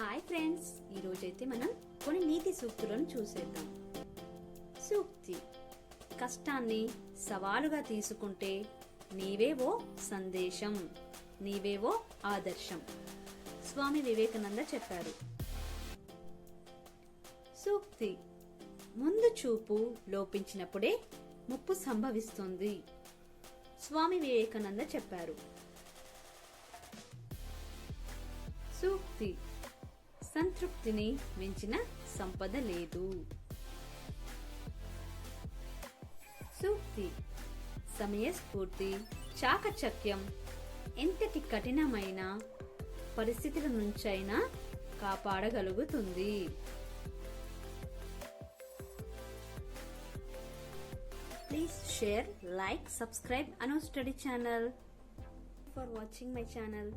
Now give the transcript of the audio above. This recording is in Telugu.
హాయ్ ఫ్రెండ్స్ ఈరోజైతే మనం కొన్ని నీతి సూక్తులను చూసేద్దాం. సూక్తి. కష్టాన్ని సవాలుగా తీసుకుంటే నీవేవో సందేశం నీవేవో ఆదర్శం. స్వామి వివేకానంద చెప్పారు. సూక్తి. ముందు చూపు లోపించినప్పుడే ముప్పు సంభవిస్తుంది. స్వామి వివేకానంద చెప్పారు. సూక్తి. సంతృప్తిని మించిన సంపద లేదు. సూక్తి. సమయస్ఫూర్తి చాకచక్యం. ఎంతటి కఠినమైన పరిస్థితుల నుంచైనా కాపాడగలుగుతుంది. Please share like subscribe Anu study channel. For watching my channel